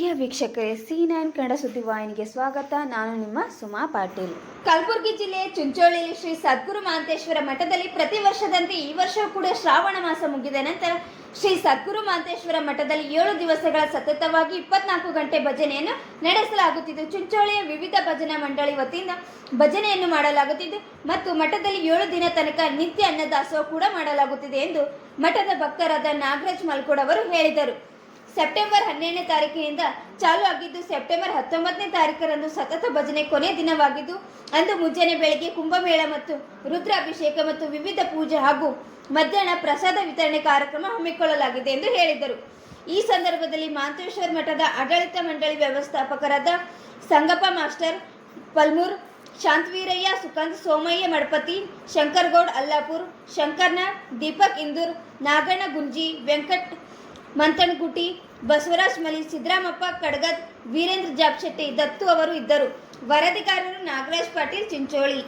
ಪ್ರಿಯ ವೀಕ್ಷಕರೇ C nine Kannada ಸುದ್ದಿವಾಹಿನಿಗೆ ಸ್ವಾಗತ. ನಾನು ನಿಮ್ಮ ಸುಮಾ ಪಾಟೀಲ್. ಕಲಬುರಗಿ ಜಿಲ್ಲೆಯ ಚುಂಚೋಳಿಯಲ್ಲಿ ಶ್ರೀ ಸದ್ಗುರು ಮಹಾಂತೇಶ್ವರ ಮಠದಲ್ಲಿ ಪ್ರತಿ ವರ್ಷದಂತೆ ಈ ವರ್ಷವೂ ಕೂಡ ಶ್ರಾವಣ ಮಾಸ ಮುಗಿದ ನಂತರ ಶ್ರೀ ಸದ್ಗುರು ಮಹಾಂತೇಶ್ವರ ಮಠದಲ್ಲಿ ಏಳು ದಿವಸಗಳ ಸತತವಾಗಿ ಇಪ್ಪತ್ನಾಲ್ಕು ಗಂಟೆ ಭಜನೆಯನ್ನು ನಡೆಸಲಾಗುತ್ತಿದ್ದು, ಚುಂಚೋಳಿಯ ವಿವಿಧ ಭಜನಾ ಮಂಡಳಿ ವತಿಯಿಂದ ಭಜನೆಯನ್ನು ಮಾಡಲಾಗುತ್ತಿದ್ದು ಮತ್ತು ಮಠದಲ್ಲಿ ಏಳು ದಿನ ತನಕ ನಿತ್ಯ ಅನ್ನದಾಸೋಹ ಕೂಡ ಮಾಡಲಾಗುತ್ತಿದೆ ಎಂದು ಮಠದ ಭಕ್ತರಾದ ನಾಗರಾಜ್ ಮಲ್ಕೋಡ್ ಅವರು ಹೇಳಿದರು. ಸೆಪ್ಟೆಂಬರ್ ಹನ್ನೆರಡನೇ ತಾರೀಕಿನಿಂದ ಚಾಲು ಆಗಿದ್ದು ಸೆಪ್ಟೆಂಬರ್ ಹತ್ತೊಂಬತ್ತನೇ ತಾರೀಕರಂದು ಸತತ ಭಜನೆ ಕೊನೆ ದಿನವಾಗಿದ್ದು, ಅಂದು ಮುಂಜಾನೆ ಬೆಳಗ್ಗೆ ಕುಂಭಮೇಳ ಮತ್ತು ರುದ್ರಾಭಿಷೇಕ ಮತ್ತು ವಿವಿಧ ಪೂಜೆ ಹಾಗೂ ಮಧ್ಯಾಹ್ನ ಪ್ರಸಾದ ವಿತರಣೆ ಕಾರ್ಯಕ್ರಮ ಹಮ್ಮಿಕೊಳ್ಳಲಾಗಿದೆ ಎಂದು ಹೇಳಿದರು. ಈ ಸಂದರ್ಭದಲ್ಲಿ ಮಾಂತೇಶ್ವರ ಮಠದ ಆಡಳಿತ ಮಂಡಳಿ ವ್ಯವಸ್ಥಾಪಕರಾದ ಸಂಗಪ್ಪ ಮಾಸ್ಟರ್ ಪಲ್ಮೂರ್, ಶಾಂತವೀರಯ್ಯ, ಸುಕಾಂತ್ ಸೋಮಯ್ಯ ಮಡಪತಿ, ಶಂಕರ್ಗೌಡ್ ಅಲ್ಲಾಪುರ್ ಶಂಕರ್ನ ದೀಪಕ್ ಇಂದೂರ್, ನಾಗಣ್ಣ ಗುಂಜಿ, ವೆಂಕಟ್ ಮಂತನಗುಟಿ ಬಸವರಾಜ್ ಮಲಿ ಸಿದ್ದರಾಮಪ್ಪ ಕಡಗದ್ ವೀರೇಂದ್ರ ಜಾಬ್ಶೆಟ್ಟಿ ದತ್ತು ಅವರು ಇದ್ದರು. ವರದಿಗಾರರು ನಾಗರಾಜ್ ಪಾಟೀಲ್ ಚಿಂಚೋಳಿ.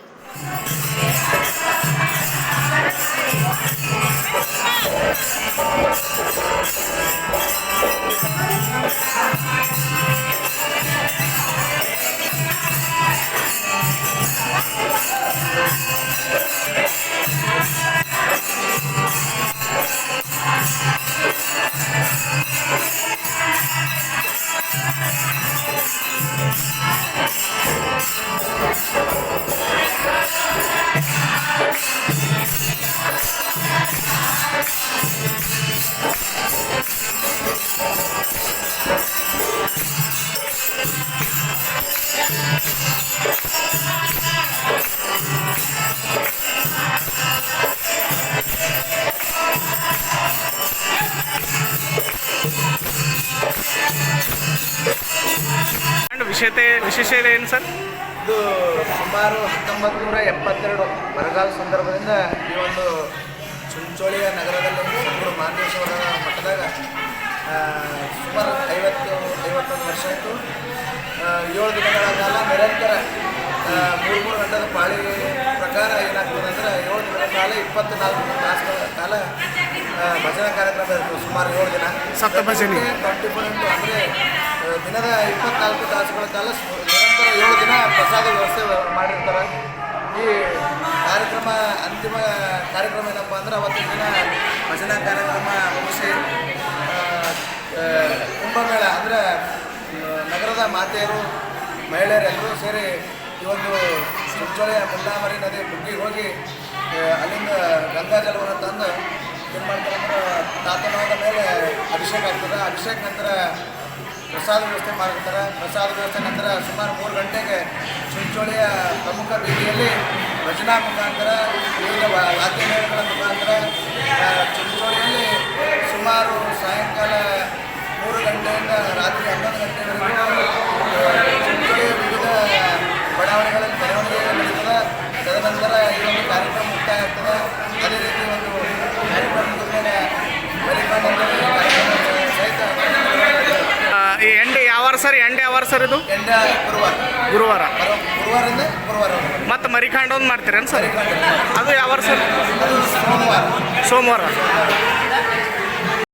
ವಿಶೇಷತೆ ವಿಶೇಷತೆ ಏನು ಸರ್? ಇದು ಸುಮಾರು ಹತ್ತೊಂಬತ್ತು ನೂರ ಎಪ್ಪತ್ತೆರಡು ಬರಗಾಲ ಸಂದರ್ಭದಿಂದ ಈ ಒಂದು ಚುಂಚೋಳಿಯ ನಗರದಲ್ಲಿ ಸದ್ಗುರು ಮಹಾಂತೇಶ್ವರ ಮಠದಾಗ ಸುಮಾರು ಐವತ್ತು ಐವತ್ತೊಂದು ವರ್ಷ ಆಯಿತು ಏಳು ದಿನಗಳ ಕಾಲ ನಿರಂತರ ಮೂರು ಮೂರು ಗಂಟೆದ ಪಾಳಿ ಪ್ರಕಾರ ಏನಾಗ್ತದೆ ಅಂದರೆ ಏಳು ದಿನಗಳ ಕಾಲ ಇಪ್ಪತ್ನಾಲ್ಕು ತಾಸುಗಳ ಕಾಲ ಭಜನಾ ಕಾರ್ಯಕ್ರಮ ಇರ್ತದೆ ಸುಮಾರು ಏಳು ದಿನ ಸಪ್ತ ಭಜನೆ. ಟ್ವೆಂಟಿ ಫೋರ್ ಇಂಟು ಅಂದರೆ ದಿನದ ಇಪ್ಪತ್ನಾಲ್ಕು ತಾಸುಗಳ ಕಾಲ ಸು- ನಿರಂತರ ಏಳು ದಿನ ಪ್ರಸಾದ ವ್ಯವಸ್ಥೆ ಮಾಡಿರ್ತಾರೆ. ಈ ಕಾರ್ಯಕ್ರಮ, ಅಂತಿಮ ಕಾರ್ಯಕ್ರಮ ಏನಪ್ಪ ಅಂದ್ರೆ ಅವತ್ತಿನ ದಿನ ಭಜನಾ ಕಾರ್ಯಕ್ರಮ ಮುಗಿಸಿ ಕುಂಭಮೇಳ ಅಂದರೆ ನಗರದ ಮಾತೆಯರು ಮಹಿಳೆಯರೆಲ್ಲರೂ ಸೇರಿ ಈ ಒಂದು ಚುಂಚೋಳಿಯ ಮುಲ್ಲಾಮರಿ ನದಿ ಬುಗ್ಗಿ ಹೋಗಿ ಅಲ್ಲಿಂದ ಗಂಗಾ ಜಲವನ್ನು ತಂದು ಏನು ಮಾಡ್ತಾರೆ ಅಂದ್ರೆ ತಾತನಾದ ಮೇಲೆ ಅಭಿಷೇಕ ಆಗ್ತದೆ. ಅಭಿಷೇಕ ನಂತರ ಪ್ರಸಾದ ವ್ಯವಸ್ಥೆ ಮಾಡಿರ್ತಾರೆ. ಪ್ರಸಾದ ವ್ಯವಸ್ಥೆ ನಂತರ ಸುಮಾರು ಮೂರು ಗಂಟೆಗೆ ಚುಂಚೋಳಿಯ ಪ್ರಮುಖ ಬೀದಿಯಲ್ಲಿ ಭಜನಾ ಮುಖಾಂತರ ವಿವಿಧ ವಾ- ವಾದ್ಯ ಮೇಳಗಳ ಮುಖಾಂತರ ಆ, ಚುಂಚೋಳಿಯಲ್ಲಿ ಸುಮಾರು ಸಾಯಂಕಾಲ ಮೂರು ಗಂಟೆಯಿಂದ ರಾತ್ರಿ ಹನ್ನೊಂದು ಗಂಟೆವರೆಗೂ ಆ, ಚುಂಚೋಳಿಯ ವಿವಿಧ ಬಡಾವಣೆಗಳಲ್ಲಿ ಮೆರವಣಿಗೆ ನಡೀತದೆ ತದನಂತರ ಈ ಒಂದು ಕಾರ್ಯಕ್ರಮ ಮುಕ್ತಾಯ ಆಗ್ತದೆ ಅದೇ ರೀತಿ ಒಂದು ಕಾರ್ಯಕ್ರಮ ಮುಗಿದ್ಮೇಲೆ ಬಲಿಪಾಂಡದಲ್ಲಿ ಕಾರ್ಯಕ್ರಮ ಸಹಿತ ಆ, ಈ ಎಂಡೆ ಯಾವ ಸರ್ ಎಂಡ್ ಯಾವಾರ ಸರ್ ಇದು? ಗುರುವಾರ. ಮತ್ತೆ ಮರಿಕಾಂಡ್ ಒಂದು ಮಾಡ್ತೀರೇನು ಸರ್? ಅದು ಯಾವ ಸರ್? ಸೋಮವಾರ. ಸೋಮವಾರ.